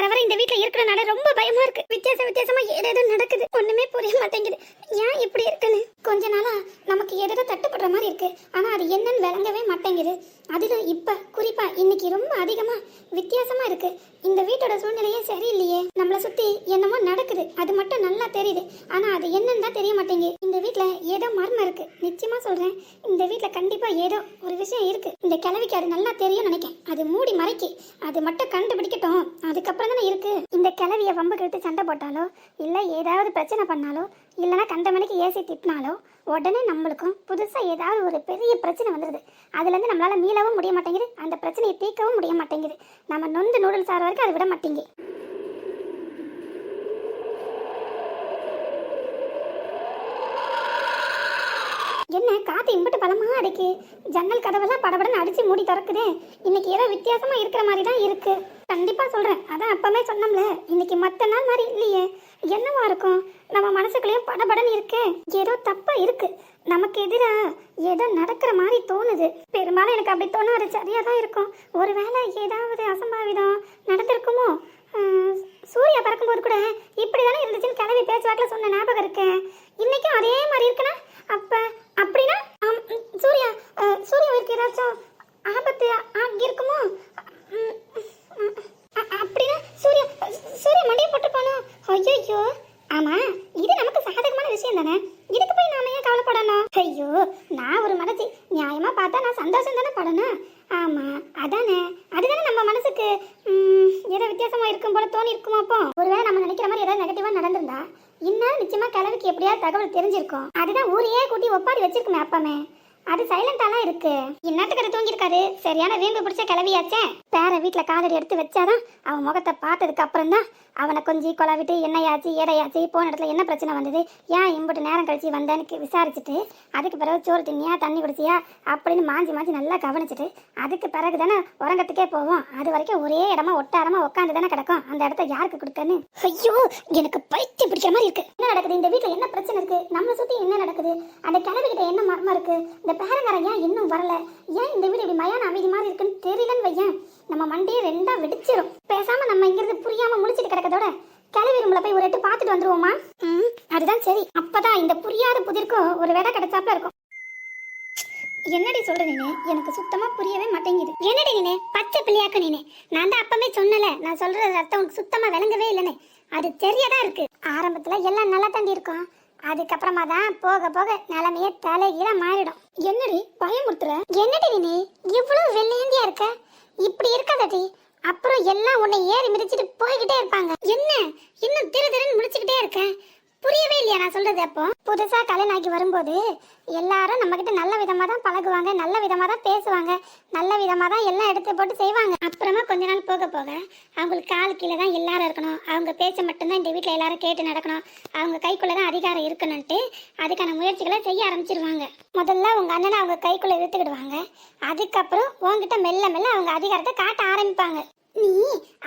வர வர இந்த வீட்டுல இருக்கிறனால ரொம்ப பயமா இருக்கு. வித்தியாச வித்தியாசமா ஏதேதோ நடக்குது. ஒண்ணுமே புரிய மாட்டேங்குது. ஏன் இப்படி இருக்குன்னு? கொஞ்ச நாளா நமக்கு ஏதேதோ தட்டுப்படுற மாதிரி இருக்கு. ஆனா அது என்னன்னு விளங்கவே மாட்டேங்குது. அதுல இப்ப குறிப்பா இன்னைக்கு ரொம்ப அதிகமா வித்தியாசமா இருக்கு. இந்த வீட்டோட சூழ்நிலையே சரியில்லையே. நம்மள சுத்தி என்னமோ நடக்குது. அது மட்டும் நல்லா தெரியுது. ஆனா அது என்னன்னு தான் தெரிய மாட்டேங்குது. இந்த வீட்டுல ஏதோ மர்மம் இருக்கு. நிச்சயமா சொல்றேன். இந்த வீட்டுல கண்டிப்பா ஏதோ ஒரு விஷயம் இருக்கு. இந்த கிழவிக்கு அது நல்லா தெரியும் நினைக்கேன் அது மூடி மறைக்கு. அது மட்டும் கண்டுபிடிக்கட்டும். அதுக்கப்புறம் தானே இருக்கு? இந்த கிளவிய வம்பு கிழத்து சண்டை போட்டாலோ இல்ல ஏதாவது பிரச்சனை பண்ணாலோ இல்லைன்னா கண்ட மணிக்கு ஏசி திட்டினாலோ உடனே நம்மளுக்கும் புதுசா ஏதாவது ஒரு பெரிய பிரச்சனை வந்துடுது அதுல இருந்து நம்மளால மீளவும் முடிய மாட்டேங்குது. அந்த பிரச்சனையை தீர்க்கவும் முடிய மாட்டேங்குது. நம்ம நொந்து நூடுல்ஸ் ஆகிற வரைக்கும் அது விட மாட்டேங்குது. என்ன காத்து இம்புட்டு பலமா அடிக்கு ஜன்னல் கதவெல்லாம் படபடன்னு அடிச்சு மூடி திறக்குது. இன்னைக்கு ஏதோ வித்தியாசமா இருக்கிற மாதிரி தான் இருக்கு. கண்டிப்பா சொல்றேன். அதான் அப்பவே சொன்னோம்ல இன்னைக்கு மத்த நாள் மாதிரி இல்லையே. என்னவா இருக்கும்? நம்ம மனசுக்குள்ளேயும் படபடன்னு இருக்கு. ஏதோ தப்பா இருக்கு. நமக்கு எதிரா ஏதோ நடக்கிற மாதிரி தோணுது. பெரும்பாலும் எனக்கு அப்படி தோணாது சரியா தான் இருக்கும். ஒருவேளை ஏதாவது அசம்பாவிதம் நடந்திருக்குமோ? சூர்யா பறக்கும்போது கூட இப்படி தானே இருந்துச்சுன்னு கிளவி பேச்சுவாக்கில் சொன்ன ஞாபகம் இருக்கு. இன்னைக்கும் அதே மாதிரி இருக்குன்னா? அப்ப அப்படின்னா ஆம், சூர்யா சூரிய சூர்யாவிற்கு ஏதாச்சும் ஆபத்து ஆகி இருக்குமோ அப்படின்னா சூர்யா சூர்யா மண்டையை போட்டுப்பானோ ஐயோ ஆமா இது நமக்கு சாதகமான விஷயம் தானே? இதுக்கு போய் நாம ஏன் கவலைப்படணும்? ஐயோ நான் ஒரு மனசு நியாயமா பார்த்தா நான் சந்தோஷம் தானே படணும்? ஆமா அதானே. அதுதானே நம்ம மனசுக்கு ஏதோ வித்தியாசமா இருக்கும் போல தோணி இருக்குமா அப்போ? ஒருவேளை நம்ம நினைக்கிற மாதிரி ஏதாவது நெகட்டிவா நடந்திருந்தா இன்னும் நிச்சயமா கிழவிக்கு எப்படியாவது தகவல் தெரிஞ்சிருக்கும். அதுதான் ஊரையே கூட்டி ஒப்பாடி வச்சிருக்குமே அப்பமே. அது சைலண்டாலாம் இருக்கு. இன்னத்துக்கு தூங்கியிருக்காரு. சரியான வீம்பு பிடிச்ச கிளவியாச்சே. பேர வீட்டில் காதடி எடுத்து வச்சாதான் அவன் முகத்தை பார்த்ததுக்கு அப்புறம் தான் அவனை கொஞ்சி கொலாவிட்டு என்னையாச்சு ஏடையாச்சு போன இடத்துல என்ன பிரச்சனை வந்தது ஏன் இம்பட்டு நேரம் கழிச்சு வந்தேன்னு விசாரிச்சுட்டு அதுக்கு பிறகு சோறு தின்னியா தண்ணி குடிச்சியா அப்படின்னு மாஞ்சி மாஞ்சி நல்லா கவனிச்சுட்டு அதுக்கு பிறகு தானே உறங்கத்துக்கே போவோம். அது வரைக்கும் ஒரே இடமா ஒட்டாரமா உட்காந்து தானே கிடக்கும். அந்த இடத்த யாருக்கு கொடுத்தேன்னு ஐயோ எனக்கு பைத்தியம் பிடிக்கிற மாதிரி இருக்கு. என்ன நடக்குது? இந்த வீட்டில் என்ன பிரச்சனை இருக்கு? நம்ம சுத்தி என்ன நடக்குது? அந்த கிளவி இருக்கு. இந்த பேரங்காரன் ஏன் இன்னும் வரல? ஏன் இந்த வீடு இப்படி மயான அமைதி மாதிரி இருக்குன்னு தெரியலன்னு வையேன். நம்ம மண்டையே ரெண்டா வெடிச்சிடும் பேசாம நம்ம இங்கிருந்து புரியாம முழிச்சிட்டு கிடக்கதோட கிளவி ரூம்ல போய் ஒரு எட்டு பார்த்துட்டு வந்துருவோமா? ம் அதுதான் சரி. அப்பதான் இந்த புரியாத புதிர்க்கும் ஒரு விட கிடைச்சாப்ல இருக்கும். என்னடி சொல்ற நீனே? எனக்கு சுத்தமா புரியவே மாட்டேங்குது. என்னடி நீனே? பச்சை பிள்ளையாக்க நீனே. நான் தான் அப்பவே சொன்னல நான் சொல்ற அர்த்தம் உனக்கு சுத்தமா விளங்கவே இல்லைன்னு. அது தெரியதா இருக்கு. ஆரம்பத்துல எல்லாம் நல்லா தாண்டி இருக்கும். அதுக்கப்புறமா தான் போக போக நிலைமையே தலைகீழ மாறிடும். என்னடி பயமுறுத்துற? என்னடி நீ இவ்வளவு வெள்ளையந்தியா இருக்க? இப்படி இருக்காதடி அப்புறம் எல்லாம் உன்னை ஏறி மிதிச்சிட்டு போய்கிட்டே இருப்பாங்க. என்ன? இன்னும் திரு திருன்னு முடிச்சுக்கிட்டே இருக்க. புரியவே இல்லையா நான் சொல்றது அப்போ? புதுசா கல்யாணம் ஆகி வரும்போது எல்லாரும் நம்ம கிட்ட நல்ல விதமா தான் பழகுவாங்க நல்ல விதமா தான் பேசுவாங்க நல்ல விதமா தான் எல்லாம் எடுத்து போட்டு செய்வாங்க. அப்புறமா கொஞ்ச நாள் போக போக அவங்களுக்கு கால் கீழே தான் எல்லாரும் இருக்கணும். அவங்க பேச்ச மட்டும்தான் இந்த வீட்டில் எல்லாரும் கேட்டு நடக்கணும். அவங்க கைக்குள்ள தான் அதிகாரம் இருக்கணும்ட்டு அதுக்கான முயற்சிகளை செய்ய ஆரம்பிச்சிருவாங்க. முதல்ல உங்க அண்ணனை அவங்க கைக்குள்ள இழுத்துக்கிடுவாங்க. அதுக்கப்புறம் உங்ககிட்ட மெல்ல மெல்ல அவங்க அதிகாரத்தை காட்ட ஆரம்பிப்பாங்க. நீ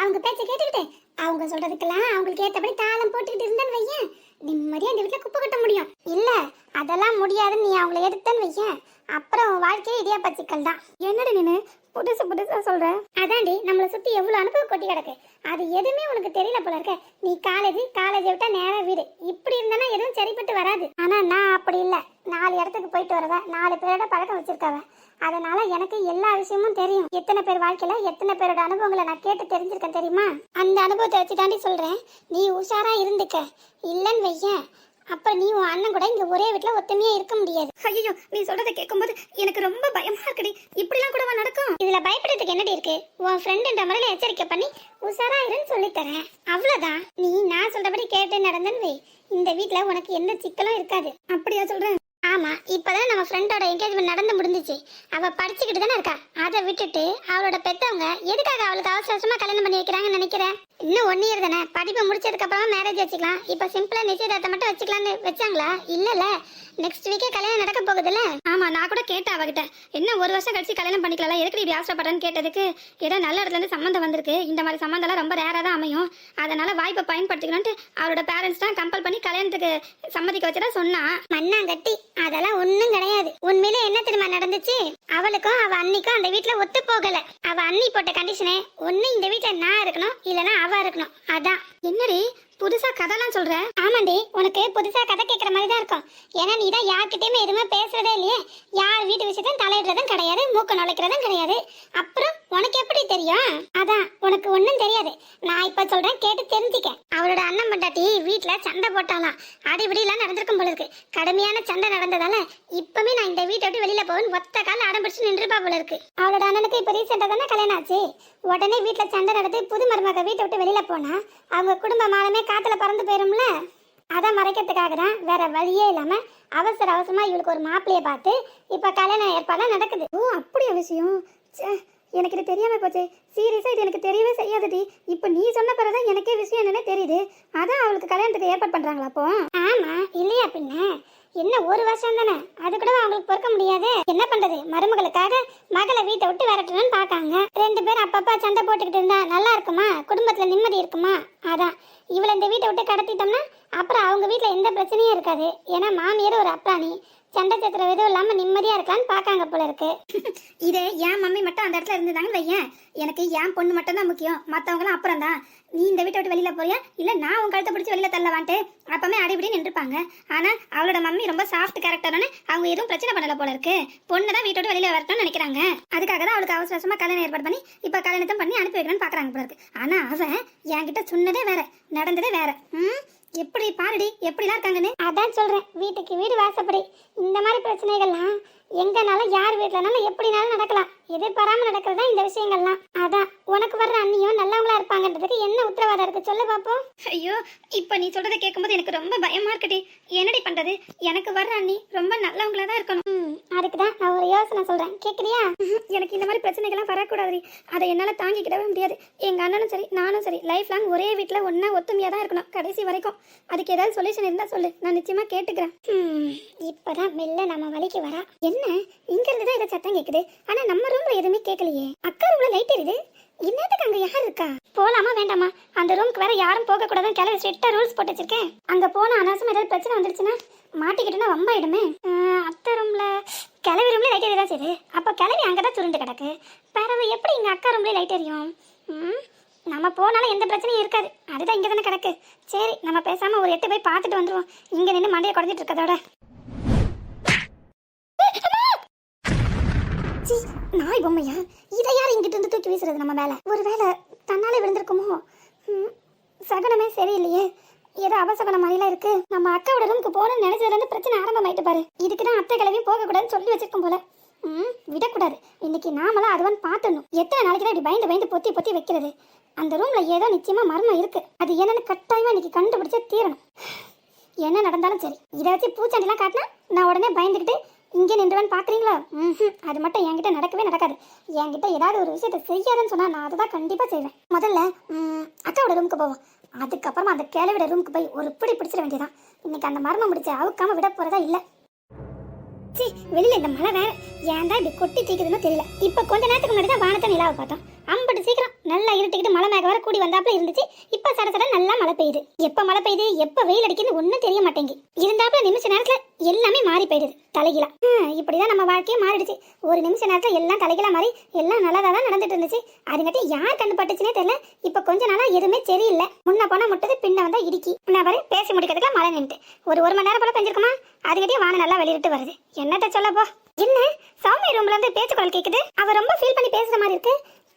அவங்க பேச்ச கேட்டுக்கிட்டு அவங்க சொல்றதுக்கெல்லாம் அவங்களுக்கு ஏத்தபடி தாளம் போட்டுக்கிட்டு இருந்தேன்னு வையேன். நிம்மதியா இந்த வீட்டுல குப்பை கட்ட முடியும். இல்லை அதெல்லாம் முடியாதுன்னு நீ அவங்கள எடுத்தேன்னு வையேன். அப்புறம் வாழ்க்கையே இடியாப்பா பச்சிக்கல் தான். என்னடி நின்று புதுசு புதுசா சொல்ற. அதாண்டி நம்மளை சுத்தி எவ்வளவு அனுபவம் கொட்டி கிடக்கு. அது எதுவுமே உனக்கு தெரியல போல இருக்க. நீ காலேஜ் காலேஜ் விட்டா நேரா வீடு. இப்படி இருந்தனா எதுவும் சரிப்பட்டு வராது. ஆனா நான் அப்படி இல்ல. நாலு இடத்துக்கு போயிட்டு வருவேன் நாலு பேரோட பழக்கம் வச்சிருக்கவ. அதனால எனக்கு எல்லா விஷயமும் தெரியும். எத்தனை பேர் வாழ்க்கையில எத்தனை பேரோட அனுபவங்களை நான் கேட்டு தெரிஞ்சிருக்கேன் தெரியுமா? அந்த அனுபவத்தை வச்சு தாண்டி சொல்றேன். நீ உஷாரா இருந்துக்க. இல்லன்னு வையேன். அப்ப நீ உன் அண்ணன் கூட இங்க ஒரே வீட்ல ஒத்துமையா இருக்க முடியாது. ஐயோ நீ சொல்றத கேட்கும்போது எனக்கு ரொம்ப பயமா இருக்குடி. இப்படிலாம் கூடவா நடக்கும்? இதுல பயப்படுறதுக்கு என்னடி இருக்கு? உன் ஃப்ரெண்டுன்ற முறையில எச்சரிக்கை பண்ணி உஷாரா இருன்னு சொல்லித் தரேன். அவ்வளவுதான். நீ நான் சொல்றபடி கேட்டு நடந்தன்னு வை. இந்த வீட்ல உனக்கு எந்த சிக்கலும் இருக்காது. அப்படியா சொல்றேன் ஆமா இப்போதான் நம்ம ஃப்ரெண்டோட என்கேஜ்மெண்ட் நடந்து முடிஞ்சிச்சு. அவள் படிச்சுக்கிட்டு தானே இருக்கா? அதை விட்டுட்டு அவளோட பெத்தவங்க எதுக்காக அவளுக்கு அவசர கல்யாணம் பண்ணி வைக்கிறாங்கன்னு நினைக்கிறேன் இன்னும் ஒன் இயர் தானே. படிப்பு முடிச்சதுக்கப்புறமா மேரேஜ் வச்சுக்கலாம். இப்போ சிம்பிளாக நிச்சயதார்த்தம் மட்டும் வச்சுக்கலான்னு வச்சாங்களா? இல்லைல்ல. நெக்ஸ்ட் வீக்கே கல்யாணம் நடக்க போகுதுல்ல? ஆமா நான் கூட கேட்டேன் அவகிட்ட. என்ன ஒரு வருஷம் கழிச்சு கல்யாணம் பண்ணிக்கலாம் எதுக்கு இப்படி ஆசைப்படுறேன்னு கேட்டதுக்கு ஏதோ நல்ல இடத்துல இருந்து சம்மந்தம் வந்திருக்கு. இந்த மாதிரி சம்மந்தம்லாம் ரொம்ப ரேரா தான் அமையும். அதனால வாய்ப்பை பயன்படுத்திக்கணும்ட்டு அவரோட பேரண்ட்ஸ் தான் கம்பல் பண்ணி கல்யாணத்துக்கு சம்மதிக்க வச்சதா சொன்னா. மண்ணாங்கட்டி அதெல்லாம் ஒண்ணும் கிடையாது. உண்மையில என்ன தெரியுமா நடந்துச்சு? அவளுக்கும் அவ அன்னிக்கும் அந்த வீட்ல ஒத்து போகல. அவ அண்ணி போட்ட கண்டிஷனே ஒண்ணு இந்த வீட்ல நான் இருக்கணும் இல்லனா அவ இருக்கணும். அதான். என்னடி? புதுசா கதைலாம் சொல்ற? ஆமாண்டி உனக்கு புதுசா கதை கேட்கற மாதிரி தான் இருக்கும். ஏன்னா நீ தான் யார்கிட்டயுமே எதுவுமே பேசுறதே இல்லையே. யார் வீட்டு விஷயத்தையும் தலையிடுறதும் கிடையாது மூக்க நுழைக்கிறதும் கிடையாது. அப்புறம் உனக்கு எப்படி தெரியும்? அதான் உனக்கு ஒன்றும் தெரியாது. நான் இப்ப சொல்றேன் கேட்டு தெரிஞ்சுக்க. பண்டாட்டி வீட்டில் சண்டை போட்டாலாம் அடிபடியெல்லாம் நடந்திருக்கும் போல இருக்கு. கடுமையான சண்டை நடந்ததால இப்பவுமே நான் இந்த வீட்டை விட்டு வெளியில போவேன் ஒத்த கால அடம் பிடிச்சு நின்றுப்பா போல இருக்கு. அவளோட அண்ணனுக்கு இப்போ ரீசெண்டாக தானே கல்யாணம் ஆச்சு? உடனே வீட்டில் சண்டை நடந்து புது மருமக வீட்டை விட்டு வெளியில போனா அவங்க குடும்ப மானமே காத்துல பறந்து போயிரும்ல? அதை மறைக்கிறதுக்காக தான் வேற வழியே இல்லாம அவசர அவசரமா இவளுக்கு ஒரு மாப்பிளைய பார்த்து இப்ப கல்யாண ஏற்பாடு நடக்குது. ஓ அப்படியா விஷயம்? எனக்கு இது தெரியாம போச்சு. சீரியஸா இது எனக்கு தெரியவே செய்யாதடி. இப்போ நீ சொன்ன பிறகுதான் எனக்கே விஷயம் என்னன்னு தெரியுது. அதான் அவளுக்கு கல்யாணத்துக்கு ஏற்பாடு பண்றாங்களா அப்போ? ஆமா இல்லையா பின்ன? என்ன ஒரு வருஷம் தானே? அது கூட அவங்களுக்கு பொறுக்க முடியாது? என்ன பண்றது? மருமகளுக்காக மகளை வீட்டை விட்டு விரட்டணும்னு பார்க்காங்க. ரெண்டு பேரும் அப்பப்பா சண்டை போட்டுக்கிட்டு இருந்தா நல்லா இருக்குமா? குடும்பத்துல நிம்மதி இருக்குமா? அதான். இவளை இந்த வீட்டை விட்டு கடத்திட்டோம்னா அப்புறம் அவங்க வீட்டில் எந்த பிரச்சனையும் இருக்காது. ஏன்னா மாமியார் ஒரு அப்ராணி. சண்டை சத்திரம் எதுவும் இல்லாம நிம்மதியா இருக்கலாம்னு பார்க்காங்க போல இருக்கு. இதே என் மம்மி மட்டும் அந்த இடத்துல இருந்துதாங்கன்னு வையன். எனக்கு என் பொண்ணு மட்டும் தான் முக்கியம். மற்றவங்களாம் அப்புறம் தான் நீ இந்த வீட்டை விட்டு வெளியில போறியா? இல்ல நான் உன் கழுத்தை பிடிச்சி வெளியில தள்ளவான்ட்டு. அப்பமே அடிபடி நின்றுப்பாங்க. ஆனா அவளோட மம்மி ரொம்ப சாஃப்ட் கேரக்டர்னு அவங்க எதுவும் பிரச்சனை பண்ணல போல இருக்கு. பொண்ணு தான் வீட்டை விட்டு வெளியில வரட்டும்னு நினைக்கிறாங்க. அதுக்காக தான் அவளுக்கு அவசர அவசரமா கல்யாணம் ஏற்பாடு பண்ணி இப்ப கல்யாணத்தை பண்ணி அனுப்பி வைக்கணும்னு பாக்குறாங்க போல இருக்கு. ஆனா அவன் என்கிட்ட சொன்னதே வேற நடந்ததே வேற. ம்? எப்படி பாருடி எப்படிலாம் இருக்காங்கன்னு? அதான் சொல்றேன் வீட்டுக்கு வீடு வாசப்படி. இந்த மாதிரி பிரச்சனைகள்லாம் எங்கனாலும் யார் வீட்டுலனாலும் எப்படினாலும் நடக்கலாம். எதிர்பாராம நடக்கிறது தான் இந்த விஷயங்கள்லாம். உனக்கு வர்ற அண்ணியும் நல்லவங்களா இருப்பாங்கன்றதுக்கு என்ன உத்தரவாதம் இருக்கு? சொல்லு பாப்போம். ஐயோ இப்ப நீ சொல்றதை கேட்கும்போது எனக்கு ரொம்ப பயமா இருக்குடி. என்னடி பண்றது? எனக்கு வர்ற அண்ணி ரொம்ப நல்லவங்களா தான் இருக்கணும். அதுக்கு தான் நான் ஒரு யோசனை சொல்றேன். கேக்குறியா? எனக்கு இந்த மாதிரி பிரச்சனைகள்லாம் வரக்கூடாது அதை என்னால தாங்கிக்கிடவே முடியாது. எங்க அண்ணனும் சரி நானும் சரி லைஃப் லாங் ஒரே வீட்ல ஒண்ணா ஒத்துமையா தான் இருக்கணும் கடைசி வரைக்கும். அதுக்கு ஏதாவது சொல்யூஷன் இருந்தா சொல்லு. நான் நிச்சயமா கேட்டுக்கிறேன். இப்பதான் மெல்ல நம்ம வழிக்கு வரா. என்ன? இங்க இருந்து தான் ஏதோ சத்தம் கேக்குது. ஆனா நம்ம ரூம்ல எதுவுமே கேட்கலையே அக்கா ரூம்ல லைட் எரியுது. இன்னத்துக்கு அங்க யார் இருக்கா? போலாமா வேண்டாமா? அந்த ரூமுக்கு வேற யாரும் போக கூடாதுன்னு கிளம்பி ஸ்ட்ரிக்டா ரூல்ஸ் போட்டு வச்சிருக்கேன். அங்க போன அனாசம் ஏதாவது பிரச்சனை வந்துடுச்சுன்னா மாட்டிக்கிட்டுனா வம்பாயிடுமே. ஆயிடுமே அத்தை ரூம்ல கிளவி ரூம்ல லைட் எரியதான் சரி அப்ப கிளவி அங்கதான் சுருண்டு கிடக்கு. பறவை எப்படி எங்க அக்கா ரூம்ல லைட் எரியும்? ம், நம்ம போனாலும் எந்த பிரச்சனையும் இருக்காது. அதுதான் இங்க தானே கிடக்கு. சரி நம்ம பேசாம ஒரு எட்டு போய் பார்த்துட்டு வந்துருவோம். இங்க நின்று மண்டையை குறைஞ்சிட்டு இருக்கதோட சீ, நாய் பொம்மையா? இதை யார் இங்கிட்ட இருந்து தூக்கி வீசுறது நம்ம மேல? ஒருவேளை தன்னாலே விழுந்திருக்குமோ? சகுனமே சரியில்லையே. ஏதோ அபசகுனம் மாதிரிலாம் இருக்கு. நம்ம அக்காவோட ரூமுக்கு போகணும்னு நினைச்சதுல இருந்து பிரச்சனை ஆரம்பமாயிட்டு பாரு. இதுக்கு தான் அத்தை கிளவி போக கூடாதுன்னு சொல்லி வச்சிருக்கோம் போல. ம் விடக்கூடாது. இன்னைக்கு நாமளாம் அதுவன் பார்த்தணும் எத்தனை நாளைக்கு தான் இப்படி பயந்து பயந்து பொத்தி பொத்தி வைக்கிறது? அந்த ரூம்ல ஏதோ நிச்சயமா மர்மம் இருக்கு. அது என்னன்னு கட்டாயமா இன்னைக்கு கண்டுபிடிச்சே தீரணும். என்ன நடந்தாலும் சரி. இதை வச்சு பூச்சாண்டிலாம் காட்டினா நான் உடனே பயந்துக்கிட்டு இங்கே நின்றவன் பார்க்குறீங்களா? ம் அது மட்டும் என்கிட்ட நடக்கவே நடக்காது. என்கிட்ட ஏதாவது ஒரு விஷயத்த செய்யாதுன்னு சொன்னா நான் அதை தான் கண்டிப்பாக செய்வேன். முதல்ல அக்காவோட ரூமுக்கு போவோம். அதுக்கப்புறமா அந்த கிழவிட ரூமுக்கு போய் ஒரு பிடி பிடிச்சிட வேண்டியதான் இன்னைக்கு அந்த மர்மம் முடிச்சு அவுக்காம விட போறதா இல்லை. சி வெளியில இந்த மழை வேற. ஏன் தான் இப்படி கொட்டி தீக்குதுன்னு தெரியல. இப்ப கொஞ்ச நேரத்துக்கு முன்னாடி தான் வானத்தை நிலாவை பார்த்தோம். அம்பட்டு சீக்கிரம் நல்லா இருட்டிக்கிட்டு மழை மேக வர கூடி வந்தாப்புல இருந்துச்சு. இப்ப சட சட நல்லா மழை பெய்யுது. எப்ப மழை பெய்யுது எப்ப வெயில் அடிக்குதுன்னு ஒண்ணும் தெரிய மாட்டேங்குது. இருந்தாப்புல நிமிஷ நேரத்துல எல்லாமே மாறி போயிடுது. தலைகீழா. இப்படிதான் நம்ம வாழ்க்கையே மாறிடுச்சு. ஒரு நிமிஷ நேரத்துல எல்லாம் தலைகீழா மாறி எல்லாம் நல்லா தான் நடந்துட்டு இருந்துச்சு. அதுங்காட்டி யார் கண்ணு பட்டுச்சுனே தெரியல. இப்ப கொஞ்ச நாளா எதுவுமே சரியில்லை. முன்ன போனா முட்டது பின்ன வந்தா இடிக்கி. நான் பாரு பேசி முடிக்கிறதுக்கு மழை நின்ட்டு ஒரு ஒரு மணி நேரம் போல பெஞ்சிருக்குமா? அதுக்கிட்டே வானம் நல்லா வெளியிட்டு வருது. என்னட்ட சொல்லப்போ என்ன? சாமி ரூம்ல இருந்து பேச்சு குரல் கேக்குது. அவ ரொம்ப ஃபீல் பண்ணி பேசுற மாதிரி இருக்கு.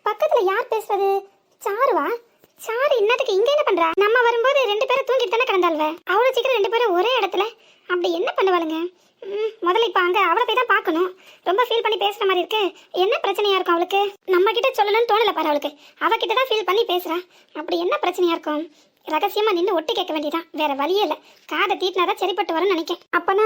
பக்கத்துல யார் பேசுறது? சாருவா? சாரு இன்னத்துக்கு இங்க என்ன பண்றா? நம்ம வரும்போது ரெண்டு பேரும் தூங்கிட்டு தானே கிடந்தாள்வ? அவ்வளவு சீக்கிரம் ரெண்டு பேரும் ஒரே இடத்துல. அப்படி என்ன பண்ணுவாளுங்க? ம், முதல்ல இப்ப அங்க அவளை போய் தான் பார்க்கணும். ரொம்ப ஃபீல் பண்ணி பேசுற மாதிரி இருக்கு. என்ன பிரச்சனையா இருக்கும் அவளுக்கு? நம்ம கிட்ட சொல்லணும்னு தோணல பாரு அவளுக்கு. அவகிட்ட தான் ஃபீல் பண்ணி பேசுறா. அப்படி என்ன பிரச்சனையா இருக்கும்? ரகசியமா நின்று ஒட்டு கேட்க வேண்டியதான் வேற வழியே இல்ல. காதை தீட்டினாதான் சரிப்பட்டு வரும்னு நினைக்கேன். அப்பனா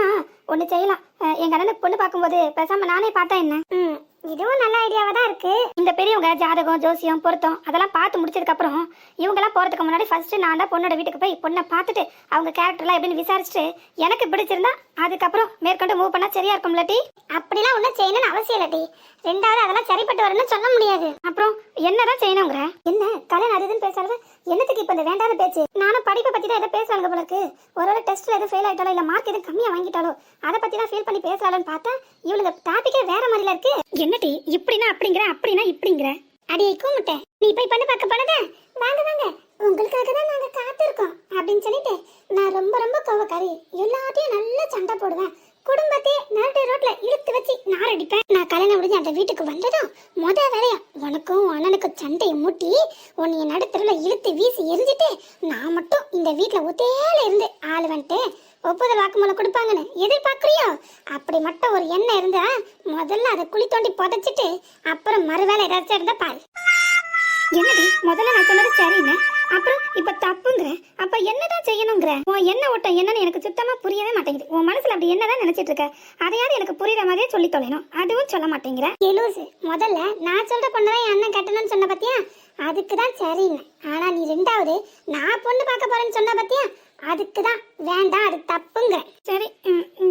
ஒண்ணு செய்யலாம். என் எங்க அண்ணனுக்கு பொண்ணு பார்க்கும்போது பேசாம நானே பார்த்தேன் என்ன? ம் இதுவும் நல்ல ஐடியாவாக தான் இருக்கு. இந்த பெரியவங்க ஜாதகம் ஜோசியம் பொருத்தம் அதெல்லாம் பார்த்து முடிச்சதுக்கு அப்புறம் இவங்கெல்லாம் போறதுக்கு முன்னாடி ஃபர்ஸ்ட் நான் தான் பொண்ணோட வீட்டுக்கு போய் பொண்ணை பார்த்துட்டு அவங்க கேரக்டர்லாம் எப்படின்னு விசாரிச்சுட்டு எனக்கு பிடிச்சிருந்தா அதுக்கப்புறம் மேற்கொண்டு மூவ் பண்ணா சரியா இருக்கும் இல்லாட்டி அப்படிலாம் ஒன்றும் செய்யணும்னு அவசியம் இல்லாட்டி ரெண்டாவது அதெல்லாம் சரிப்பட்டு வரணும்னு சொல்ல முடியாது. அப்புறம் என்னதான் செய்யணுங்கிற? என்ன? கல்யாணம் அது பேசுறது என்னத்துக்கு இப்போ இந்த வேண்டாத பேச்சு? நானும் படிப்பை பத்தி தான் எதை பேசுவாங்க போல இருக்கு. ஒருவேளை டெஸ்ட்டில் எதுவும் ஃபெயில் ஆயிட்டாலோ இல்லை மார்க் எதுவும் கம்மியா வாங்கிட்டாலோ அதை பத்தி தான் ஃபீல் பண்ணி பேசுறாளோன்னு பார்த்தா இவளுக்கு டாபிக்கே வேற மாதிரில இருக்கு. என்னடி இப்படினா அப்படிங்கிற அப்படின்னா இப்படிங்கிற. அடியே கூமுட்டேன் நீ போய் பண்ண பார்க்க போனதா வாங்க வாங்க. அப்படின்னு சொல்லிட்டு நான் ரொம்ப ரொம்ப கோவக்காரி. எல்லாத்தையும் நல்லா சண்டை போடுவேன். குடும்பத்தையே நடு ரோட்ல இழுத்து வச்சு நார் அடிப்பேன் நான் கல்யாணம் முடிஞ்சு அந்த வீட்டுக்கு வந்ததும் முத வேலையா உனக்கும் அண்ணனுக்கும் சண்டையை மூட்டி உன்னைய நடுத்தருல இழுத்து வீசி எரிஞ்சிட்டு நான் மட்டும் இந்த வீட்டுல ஒத்தேல இருந்து ஆள் வந்துட்டு ஒப்புதல் வாக்குமூலம் கொடுப்பாங்கன்னு எதிர்பார்க்குறியோ? அப்படி மட்டும் ஒரு எண்ணெய் இருந்தா முதல்ல அதை குழி தோண்டி புதைச்சிட்டு அப்புறம் மறுவேளை ஏதாச்சும் இருந்தா பாரு. என்னடி முதல்ல நான் சொன்னது சரின்னு? அப்புறம் இப்ப தப்புங்கிற? அப்ப என்னதான் செய்யணுங்கிற? உன் என்ன ஓட்டம் என்னன்னு எனக்கு சுத்தமா புரியவே மாட்டேங்குது. உன் மனசுல அப்படி என்னதான் நினைச்சிட்டு இருக்க? அதையாவது எனக்கு புரியுற மாதிரியே சொல்லி தொலைணும் அதுவும் சொல்ல மாட்டேங்கிற. எலூசு முதல்ல நான் சொல்ற பொண்ணுதான் என் அண்ணன் கட்டணும்னு சொன்ன பத்தியா? அதுக்கு தான் சரின்னு. ஆனா நீ ரெண்டாவது நான் பொண்ணு பார்க்க போறேன்னு சொன்ன பத்தியா? அதுக்கு தான் வேண்டாம் அது தப்புங்க சரி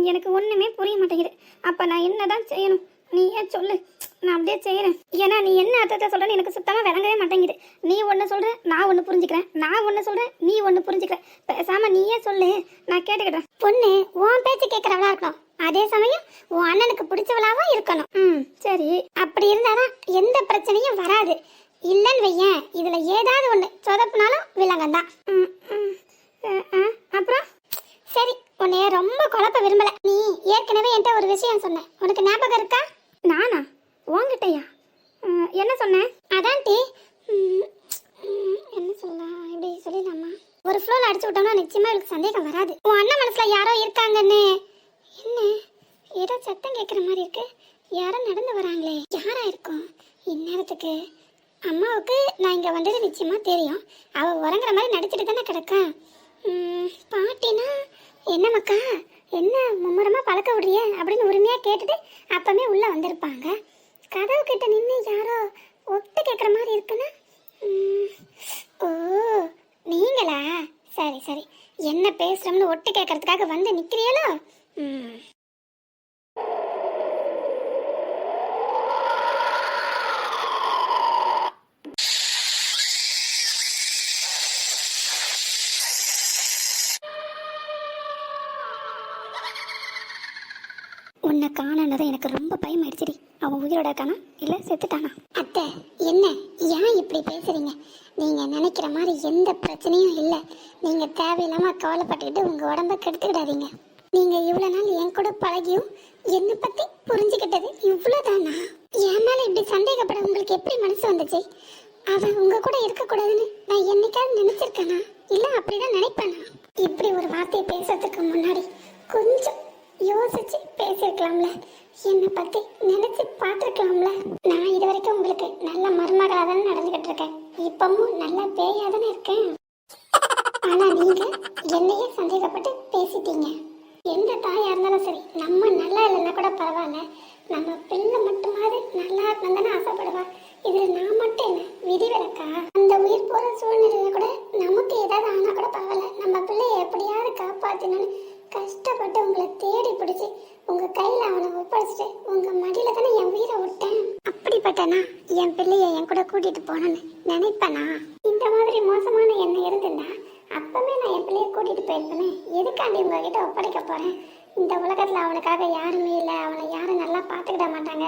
எனக்கு ஒண்ணுமே புரிய மாட்டேங்குது. அப்ப நான் என்னதான் செய்யணும்? நீ ஏன் சொல்லு. நான் அப்படியே செய்யறேன் ஏன்னா நீ என்ன அர்த்தத்தை சொல்றேன்னு எனக்கு சுத்தமா விளங்கவே மாட்டேங்குது. நீ ஒன்னு சொல்ற நான் ஒன்னு புரிஞ்சுக்கிறேன். நான் ஒன்னு சொல்றேன் நீ ஒன்னு புரிஞ்சுக்கிற. பேசாம நீயே சொல்லு. நான் கேட்டுக்கிட்டேன். பொண்ணு உன் பேச்சு கேட்கறவளா இருக்கணும் அதே சமயம் உன் அண்ணனுக்கு பிடிச்சவளாவும் இருக்கணும் ம் சரி அப்படி இருந்தாதான் எந்த பிரச்சனையும் வராது இல்லைன்னு வையேன் இதுல ஏதாவது ஒண்ணு சொதப்புனாலும் விலங்கம் தான் அப்புறம் சரி உன்னைய ரொம்ப குழப்ப விரும்பல நீ ஏற்கனவே என்கிட்ட ஒரு விஷயம் சொன்ன உனக்கு ஞாபகம் இருக்கா நானா உன்கிட்டயா அஹ், என்ன சொன்னேன் அதான் டி ம், ம், என்ன சொல்லலாம் இப்படி சொல்லிடலாமா ஒரு ஃப்ளோல அடிச்சு விட்டோம்னா நிச்சயமா இவளுக்கு சந்தேகம் வராது. உன் அண்ணன் மனசுல யாரோ இருக்காங்கன்னு. என்ன? ஏதோ சத்தம் கேட்குற மாதிரி இருக்கு. யாரோ நடந்து வராங்களே. யாரா இருக்கும் இந்நேரத்துக்கு. அம்மாவுக்கு நான் இங்கே வந்தது நிச்சயமா தெரியும். அவள் உறங்குற மாதிரி நடிச்சிட்டு தானே கிடக்கா? பாட்டினா? என்ன மக்கா? என்ன மும்முரமாக பழக்க விடுறிய? அப்படின்னு உரிமையாக கேட்டுட்டு அப்பமே உள்ளே வந்திருப்பாங்க. கதவு கிட்ட நின்று யாரோ ஒட்டு கேட்குற மாதிரி இருக்குன்னா? ஓ சரி சரி. என்ன பேசுகிறோம்னு ஒட்டு கேட்கறதுக்காக வந்து நிற்கிறீங்களோ ம் உன்னை காணனது எனக்கு ரொம்ப பயம் ஆயிடுச்சுடி அவன் உயிரோட இருக்கானா? இல்லை செத்துட்டானா? அத்தை என்ன? ஏன் இப்படி பேசுறீங்க? நீங்கள் நினைக்கிற மாதிரி எந்த பிரச்சனையும் இல்லை. நீங்கள் தேவையில்லாமல் கவலைப்பட்டுக்கிட்டு உங்கள் உடம்ப கெடுத்துக்கிடாதீங்க. நீங்கள் இவ்வளோ நாள் என் கூட பழகியும் என்னை பற்றி புரிஞ்சுக்கிட்டது இவ்வளோதானா என் மேலே இப்படி சந்தேகப்பட உங்களுக்கு எப்படி மனசு வந்துச்சு? அவன் உங்கள் கூட இருக்கக்கூடாதுன்னு நான் என்னைக்காவது நினச்சிருக்கேனா? இல்லை அப்படிதான் நினைப்பேனா? இப்படி ஒரு வார்த்தையை பேசுறதுக்கு முன்னாடி கொஞ்சம் யோசிச்சு பேசியிருக்கலாம்ல. என்னை பத்தி நினைச்சு பார்த்துருக்கலாம்ல. நான் இது வரைக்கும் உங்களுக்கு நல்ல மருமகளாக தானே நடந்துகிட்டு இருக்கேன் இப்பவும் நல்ல பேயாக தானே இருக்கேன். ஆனா நீங்க என்னையே சந்தேகப்பட்டு பேசிட்டீங்க. எந்த தாயா இருந்தாலும் சரி நம்ம நல்லா இல்லைன்னா கூட பரவாயில்ல. நம்ம பிள்ளை மட்டுமாவது நல்லா இருக்கணும்னு ஆசைப்படுவா. இதுல நான் மட்டும் என்ன விதிவிலக்கா அந்த உயிர் போற சூழ்நிலையில கூட நமக்கு ஏதாவது ஆனா கூட பரவாயில்ல. நம்ம பிள்ளைய எப்படியாவது காப்பாத்தணும்னு கஷ்டப்பட்டு உங்களை தேடி பிடிச்சி உங்க கையில அவனை ஒப்படைச்சிட்டு உங்க மடியில தானே என் உயிரை விட்டேன். அப்படிப்பட்டனா என் பிள்ளைய என் கூட கூட்டிட்டு போனேன்னு நினைப்பனா? இந்த மாதிரி மோசமான எண்ணம் இருந்திருந்தா அப்பவே நான் என் பிள்ளைய கூட்டிட்டு போயிருப்பேனே எதுக்காண்டி உங்ககிட்ட ஒப்படைக்க போறேன்? இந்த உலகத்தில் அவனுக்காக யாருமே இல்லை. அவனை யாரும் நல்லா பார்த்துக்கிட மாட்டாங்க.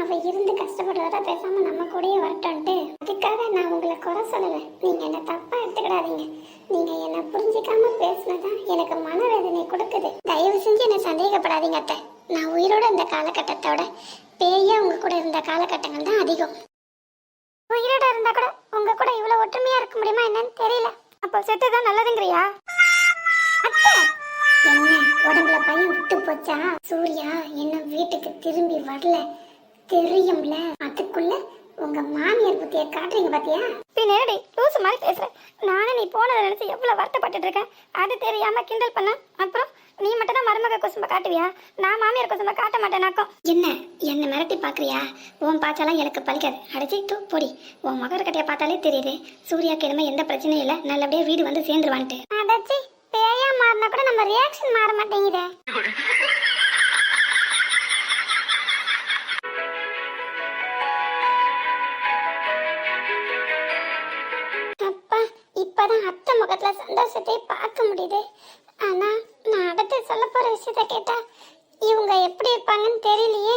அவள் இருந்து கஷ்டப்படுறத பேசாமல் நம்ம கூடயே வரட்டோன்ட்டு அதுக்காக நான் உங்களை குறை சொல்லலை. நீங்கள் என்னை தப்பாக எடுத்துக்கிடாதீங்க. நீங்கள் என்னை புரிஞ்சிக்காம பேசினதான் எனக்கு மனவேதனை கொடுக்குது. தயவு செஞ்சு என்னை சந்தேகப்படாதீங்க அத்தை. நான் உயிரோட இந்த காலகட்டத்தோட பேயே உங்க கூட இருந்த காலகட்டங்கள் தான் அதிகம். உயிரோட இருந்தா கூட உங்க கூட இவ்வளவு ஒற்றுமையா இருக்க முடியுமா என்னன்னு தெரியல. அப்போ செத்துதான் நல்லதுங்கிறியா? அத்தை! என்ன உடம்புல பையன் விட்டு போச்சா? சூர்யா என்ன வீட்டுக்கு திரும்பி வரல. தெரியும்ல. அதுக்குள்ள உங்க மாமியார் புத்திய காட்டுறீங்க பாத்தியா? பின்னாடி லூசு மாதிரி பேசுற. நானும் நீ போனதை நினைச்சு எவ்வளவு வருத்தப்பட்டுட்டு இருக்கேன் அது தெரியாம கிண்டல் பண்ண. அப்புறம் நீ மட்டும் தான் மருமக குசும்ப காட்டுவியா? நான் மாமியார் குசும்ப காட்ட மாட்டேனாக்கும் என்ன? என்ன மிரட்டி பாக்குறியா? உன் பாச்சாலாம் எனக்கு பலிக்காது அடைச்சி தூ பொடி. உன் மகர கட்டைய பார்த்தாலே தெரியுது. சூர்யாக்கு எதுவுமே எந்த பிரச்சனையும் இல்லை. நல்லபடியா வீடு வந்து சேர்ந்துருவான்ட்டு. அடைச்சி பேயா மாறினா கூட நம்ம ரியாக்ஷன் மாற மாட்டேங்குதே. அப்பா இப்பதான் அத்தை முகத்துல சந்தோஷத்தை பார்க்க முடியுது. ஆனா நான் அடுத்து சொல்ல போற விஷயத்த கேட்டா இவங்க எப்படி இருப்பாங்கன்னு தெரியலையே.